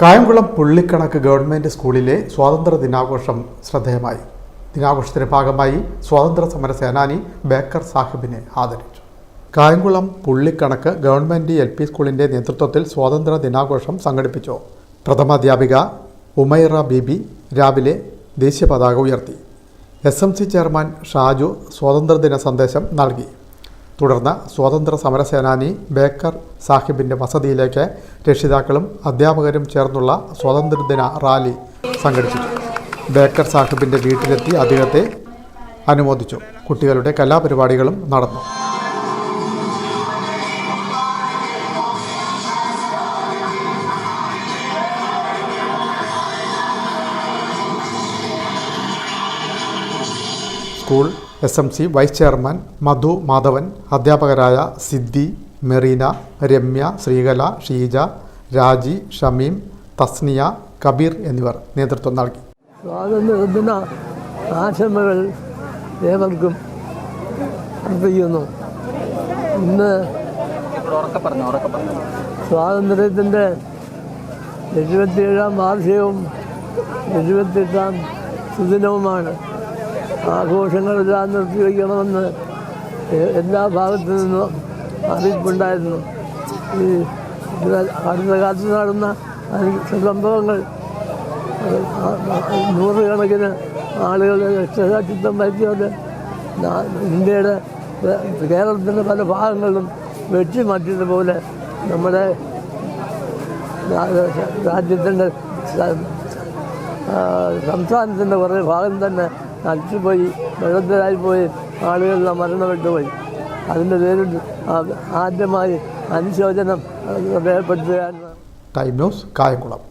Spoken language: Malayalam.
കായംകുളം പുള്ളിക്കണക്ക് ഗവൺമെന്റ് സ്കൂളിലെ സ്വാതന്ത്ര്യ ദിനാഘോഷം ശ്രദ്ധേയമായി. ദിനാഘോഷത്തിന്റെ ഭാഗമായി സ്വാതന്ത്ര്യ സമര സേനാനി ബേക്കർ സാഹിബിനെ ആദരിച്ചു. Kayamkulam Pullikanakku government L P സ്കൂളിന്റെ നേതൃത്വത്തിൽ സ്വാതന്ത്ര്യ ദിനാഘോഷം സംഘടിപ്പിച്ചു. പ്രഥമാധ്യാപിക ഉമൈറ ബീബി രാവിലെ ദേശീയ പതാക ഉയർത്തി. S M C chairman Shaju സ്വാതന്ത്ര്യദിന സന്ദേശം നൽകി. തുടർന്ന് സ്വാതന്ത്ര്യ സമരസേനാനി ബേക്കർ സാഹിബിന്റെ വസതിയിലേക്ക് രക്ഷിതാക്കളും അധ്യാപകരും ചേർന്നുള്ള സ്വാതന്ത്ര്യദിന റാലി സംഘടിപ്പിച്ചു. ബേക്കർ സാഹിബിന്റെ വീട്ടിലെത്തി അദ്ദേഹത്തെ അനുമോദിച്ചു. കുട്ടികളുടെ കലാപരിപാടികളും നടന്നു. School S M C vice chairman Madhu Madhavan അധ്യാപകരായ സിദ്ധി മെറീന രമ്യ ശ്രീകല ഷീജ രാജി ഷമീം തസ്നിയ കബീർ എന്നിവർ നേതൃത്വം നൽകി. സ്വാതന്ത്ര്യദിന ആശംസകൾ ഏവർക്കും അർപ്പിക്കുന്നു. ഇന്ന് സ്വാതന്ത്ര്യത്തിന്റെ എഴുപത്തിയേഴാം വാർഷികവും എഴുപത്തിയെട്ടാം സുദിനവുമാണ്. ആഘോഷങ്ങളെല്ലാം നിർത്തിവെക്കണമെന്ന് എല്ലാ ഭാഗത്തു നിന്നും അറിയിപ്പുണ്ടായിരുന്നു. ഈ അടുത്ത കാലത്ത് നടന്ന സംഭവങ്ങൾ നൂറുകണക്കിന് ആളുകളുടെ രക്ഷാചിത്വം വഹിച്ചത് ഇന്ത്യയുടെ കേരളത്തിന്റെ പല ഭാഗങ്ങളിലും വെട്ടിമാറ്റിയതുപോലെ നമ്മുടെ രാ- രാജ്യത്തിന്റെ സംസ്ഥാനത്തിന്റെ കുറേ ഭാഗം തന്നെ നശിച്ചുപോയി വെള്ളത്തിലായി പോയി ആളുകളെല്ലാം മരണപ്പെട്ടു പോയി. അതിന്റെ പേരിൽ ആദ്യമായി അനുശോചനം രേഖപ്പെടുത്തുകയാണ് ടൈം ന്യൂസ് കായംകുളം.